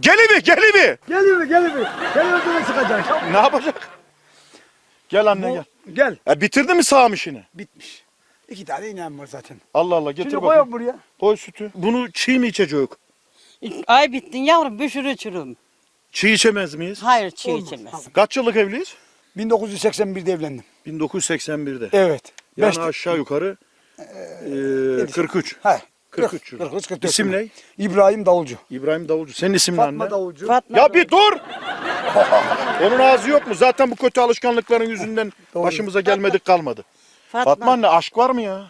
Gelivi gelivi. Geliyor mu? Geliyor mu çıkacak? Ne yapacak? Gel anne gel. Gel. E, bitirdi mi sağım işini? Bitmiş. İki tane inen var zaten. Allah Allah getir Şimdi bakayım. koyalım buraya. Koy sütü. Bunu çiğ mi içecek? Ay bittin yavrum büşür içirim. Çiğ içemez miyiz? Hayır çiğ Olmaz, içemez. Kaç yıllık evliyiz? 1981'de evlendim. 1981'de. Evet. Yani Beş- aşağı yukarı e, 43. He. 43 yıl. 43 44. İsim ne? İbrahim Davulcu. İbrahim Davulcu. Senin isim ne Fatma anne? Davulcu. Fatma Ya bir dur! Onun ağzı yok mu? Zaten bu kötü alışkanlıkların yüzünden başımıza gelmedik kalmadı. Fatma. Fatma anne aşk var mı ya?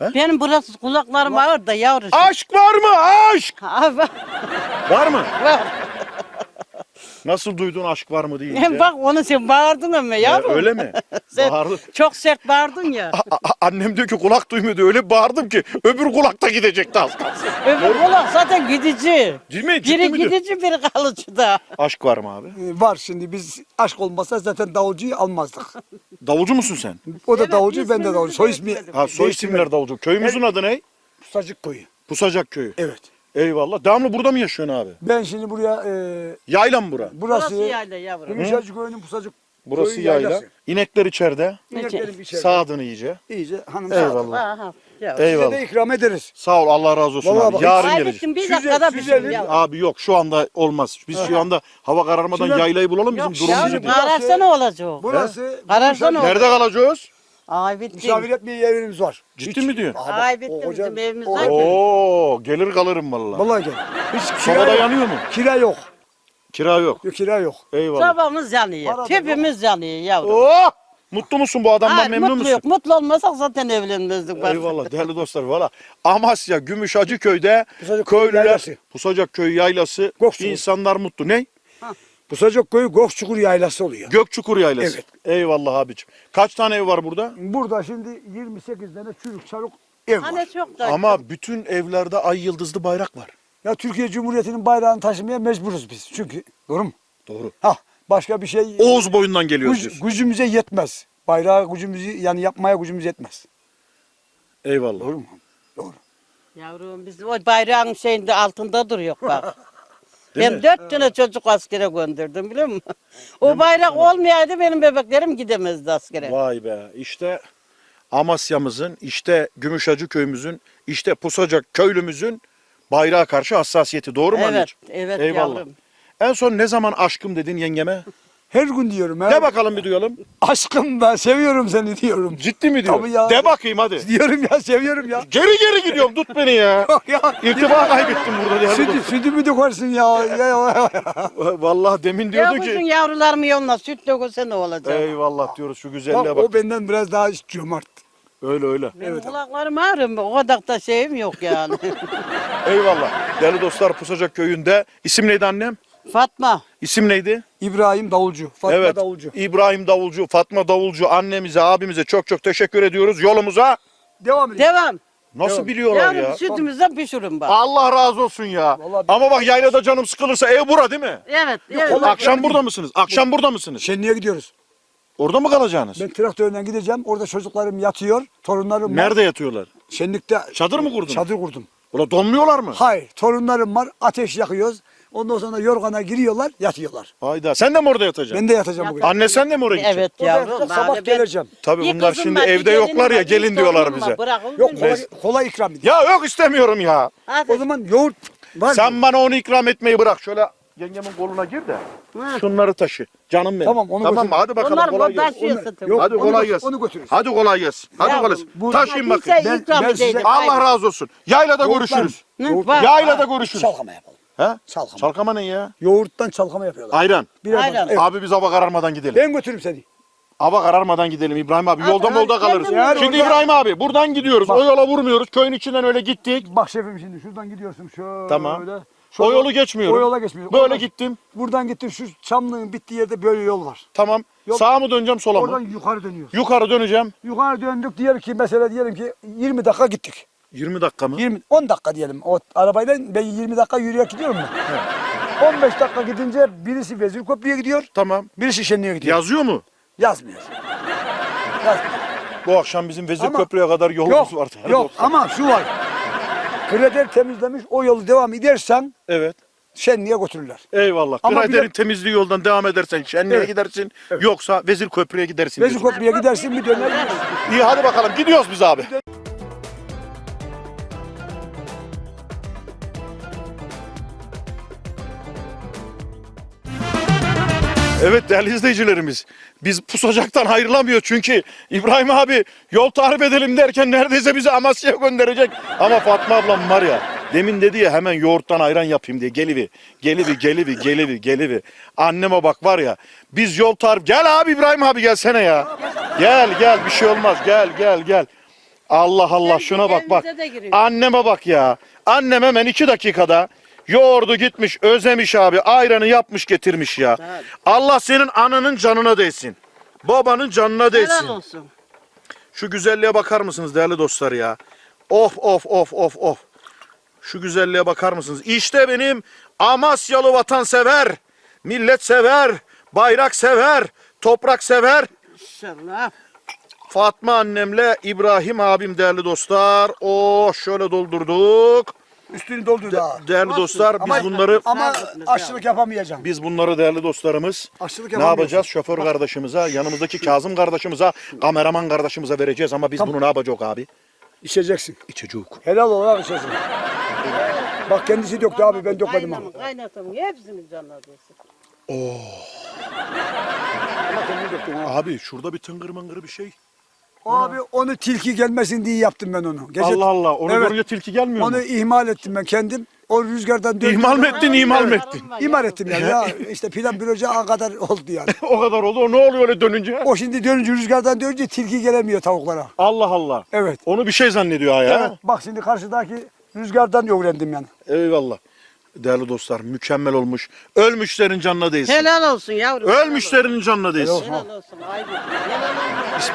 Benim burası kulaklarım ağır da yavrum. Aşk var mı? Aşk! Ha. Var mı? var. Nasıl duydun aşk var mı? Hem bak onu sen bağırdın ama Ya, yavrum. öyle mi? Sen Bağırdı. çok sert bağırdın ya. A- a- annem diyor ki kulak duymuyordu. Öyle bağırdım ki öbür kulakta gidecekti az kalsın. Öbür kulak zaten gidici. Değil mi? Ciddi Biri mi diyor? gidici biri kalıcı da. Aşk var mı abi? Ee, Var şimdi biz aşk olmasa zaten davulcuyu almazdık. Davulcu musun sen? O da Evet, davulcu ben de davulcu. Soy ismi. Ha soy isimler davulcu. Köyümüzün adı ne? Pusacık Koyu. Pusacak köyü. Evet. Eyvallah. Devamlı burada mı yaşıyorsun abi? Ben şimdi buraya e, Yayla mı bura? Burası burası yayla yavrum. Gümüşhacı Köyü'nün Pusacık Burası Köyü yayla. yaylası. İnekler içeride. İneklerin bir şey. Sağdını iyice. İyice hanım Eyvallah. sağ ol. Ha, ha, yavrum. Eyvallah. Size de ikram ederiz. Sağ ol Allah razı olsun Vallahi abi. bak- Yarın Ay gelecek. bittin bir dakikada yavrum. Abi yok şu anda olmaz. Biz şu anda hava kararmadan Şurada- yaylayı bulalım bizim Yok durumumuzu yavrum bil. kararsa ne olacak? Burası Kararsa ne olur? Nerede kalacağız? Ay bittin. misafir etmeye yerimiz var. Ciddi mi diyorsun? Aha, bak, bizim evimiz var. Oo gelir kalırım vallahi. Vallahi gel. Hiç kira Sobada yok. yanıyor mu? Kira yok. Kira yok. Yok kira yok. Eyvallah. Sobamız yanıyor. Tüpümüz yanıyor yavrum. Oh! Mutlu musun bu adamdan Hayır, memnun mutlu musun? yok. Mutlu olmasak zaten evlenmezdik. bak. Eyvallah değerli dostlar valla. Amasya Gümüşhacı köyde Pusacık Köyü köylüler yaylası. Pusacak köyü yaylası Gökçukur. insanlar mutlu. Ne? Pusacık Köyü Gokçukur yaylası oluyor. Gökçukur yaylası. Evet. Eyvallah abicim. Kaç tane ev var burada? Burada şimdi 28 tane çürük çarık ev var. Hani çok da. Ama bütün evlerde ay yıldızlı bayrak var. Ya Türkiye Cumhuriyeti'nin bayrağını taşımaya mecburuz biz. Çünkü doğru mu? Doğru. Ha başka bir şey Oğuz boyundan geliyoruz güc- diyorsun. gücümüze yetmez. Bayrağı gücümüzü yani yapmaya gücümüz yetmez. Eyvallah. Doğru mu? Doğru. Yavrum biz o bayrağın şeyinde altında duruyor bak. Değil ben mi? dört tane çocuk askere gönderdim biliyor musun? O bayrak olmayaydı benim bebeklerim gidemezdi askere. Vay be işte Amasya'mızın, işte Gümüşhacı köyümüzün, işte Pusacak köylümüzün bayrağa karşı hassasiyeti. Doğru mu Evet, anneciğim? evet Eyvallah. yavrum. En son ne zaman aşkım dedin yengeme? Her gün diyorum. Her... De bakalım bir duyalım. Aşkım ben seviyorum seni diyorum. Ciddi mi diyor? Tabii ya. De bakayım hadi. Diyorum ya seviyorum ya. Geri geri gidiyorum tut beni ya. Yok ya. İrtiba kaybettim burada değerli Sütü, sütümü dökersin ya. ya, ya, ya. Vallahi demin diyordu ki. yavrularımı yoluna süt dökülse ne olacak? Eyvallah diyoruz şu güzelliğe Bak, bak. o benden biraz daha cömert. Öyle öyle. Benim kulaklarım ağrıyor o kadar da şeyim yok yani. Eyvallah. Değerli dostlar Pusacak köyünde. İsim neydi annem? Fatma. İsim neydi? İbrahim Davulcu. Fatma evet. Davulcu. İbrahim Davulcu, Fatma Davulcu annemize, abimize çok çok teşekkür ediyoruz. Yolumuza Devam edin. Devam. nasıl Devam. biliyorlar Yavrum ya? sütümüzden pişirin bak. Allah razı olsun ya. Vallahi Ama bak yaylada canım sıkılırsa ev bura değil mi? Evet. evet. Akşam burada mısınız? Akşam burada mısınız? Şenliğe gidiyoruz. Orada mı kalacaksınız? Ben traktörle gideceğim. Orada çocuklarım yatıyor. Torunlarım var. Nerede yatıyorlar? Şenlikte Çadır mı kurdun? çadır kurdum. Ulan donmuyorlar mı? Hayır. Torunlarım var. Ateş yakıyoruz. Ondan sonra yorgana giriyorlar. Yatıyorlar. Hayda. Sen de mi orada yatacaksın? Ben de yatacağım bugün. Anne sen de mi oraya gideceksin? Evet yavrum. sabah ben- geleceğim. Tabii Bir bunlar kızım şimdi var, bir evde gelinim yoklar ya var, bir gelin diyorlar torunum var. bize. Bırakın Yok beni. kolay, kolay ikram edin. Ya yok istemiyorum ya. Hadi. O zaman yoğurt var mı? Sen bana onu ikram etmeyi bırak. Şöyle yengemin koluna gir de. Hı. Şunları taşı. Canım benim. Tamam, onu Tamam mı? götür. Hadi bakalım Onlar kolay gelsin. Hadi onu kolay götür- gelsin. onu götürürüz. Hadi kolay gelsin. Hadi Yavrum, kolay gelsin. bu- Taşıyın Hadi bakayım. sen Ben- ikram ben size- edeydin. Allah razı olsun. Yaylada görüşürüz. Hı, var. Yaylada görüşürüz. Çalkama yapalım. He? Çalkama. Çalkama ne ya? Yoğurttan çalkama yapıyorlar. Ayran. Bir adam- Ayran. Evet. Abi biz hava kararmadan gidelim. Ben götürürüm seni. Hava kararmadan gidelim İbrahim abi. Yolda abi, molda kalırız. Yani Şimdi orada- İbrahim abi buradan gidiyoruz. Bak. O yola vurmuyoruz. Köyün içinden öyle gittik. Bak şefim şimdi şuradan gidiyorsun şöyle. Tamam. Şöyle- O yolu geçmiyorum. O yola geçmiyorum. Böyle Oradan- gittim. Buradan gittin şu çamlığın bittiği yerde böyle yol var. Tamam. Yol- Sağa mı döneceğim sola Oradan mı? yukarı dönüyoruz. Yukarı döneceğim. Yukarı döndük diyelim ki mesela diyelim ki 20 dakika gittik. 20 dakika mı? 20 10 dakika diyelim. O arabayla ben 20 dakika yürüyerek gidiyorum mu? 15 dakika gidince birisi Vezir Köprü'ye gidiyor. Tamam. Birisi Şenli'ye gidiyor. Yazıyor mu? Yazmıyor. Yazmıyor. Bu akşam bizim Vezir Ama- Köprü'ye kadar yolumuz Yok, var. yok ama şu var. Kreder temizlemiş o yolu devam edersen Evet. şenliğe götürürler. Eyvallah. Ama bir de- temizliği yoldan devam edersen şenliğe Evet. gidersin. Yoksa Vezir Köprü'ye gidersin. Vezir diyorsun. Köprü'ye gidersin bir döner. İyi hadi bakalım gidiyoruz biz abi. Evet değerli izleyicilerimiz. Biz pusacaktan ayrılamıyor çünkü İbrahim abi yol tarif edelim derken neredeyse bizi Amasya'ya gönderecek. Ama Fatma ablam var ya demin dedi ya hemen yoğurttan ayran yapayım diye gelivi gelivi gelivi gelivi gelivi. Anneme bak var ya biz yol tarif gel abi İbrahim abi gelsene ya. Gel gel bir şey olmaz gel gel gel. Allah Allah şuna bak bak. Anneme bak ya. Annem hemen iki dakikada yoğurdu gitmiş özlemiş abi ayranı yapmış getirmiş ya. Evet. Allah senin ananın canına değsin. Babanın canına değsin. Helal olsun. Şu güzelliğe bakar mısınız değerli dostlar ya? Of of of of of. Şu güzelliğe bakar mısınız? İşte benim Amasyalı vatansever, millet sever, bayrak sever, toprak sever. İnşallah. Fatma annemle İbrahim abim değerli dostlar. Oh şöyle doldurduk. Üstünü doldur daha. Değerli dostlar biz Ama- bunları Ama aşçılık yapamayacağım. biz bunları değerli dostlarımız Aşçılık ne yapamıyorsun. yapacağız? Şoför kardeşimize, yanımızdaki Kazım kardeşimize, kameraman kardeşimize vereceğiz ama biz Tamam. bunu ne yapacağız abi? İçeceksin. İçecek. Helal olarak içeceksin. Bak kendisi döktü abi ben dökmedim ama. Kaynamın, kaynatamın hepsini canladırsın. Ama kendin döktün ha. Abi şurada bir tıngır mıngır bir şey. Abi onu tilki gelmesin diye yaptım ben onu. Gece- Allah Allah. Onu Evet. görünce tilki gelmiyor Onu mu? ihmal ettim ben kendim. O rüzgardan döndü. İhmal mı ettin, ihmal mi Evet. ettin? İhmal ettim yani. ya. İşte plan proje a kadar oldu yani. o kadar oldu. O ne oluyor öyle dönünce? O şimdi dönünce rüzgardan dönünce tilki gelemiyor tavuklara. Allah Allah. Evet. Onu bir şey zannediyor ha ya. Evet. Bak şimdi karşıdaki rüzgardan öğrendim yani. Eyvallah. Değerli dostlar mükemmel olmuş. Ölmüşlerin canına değsin. Helal olsun yavrum. Ölmüşlerin canına değsin. Helal olsun. Haydi. Helal olsun.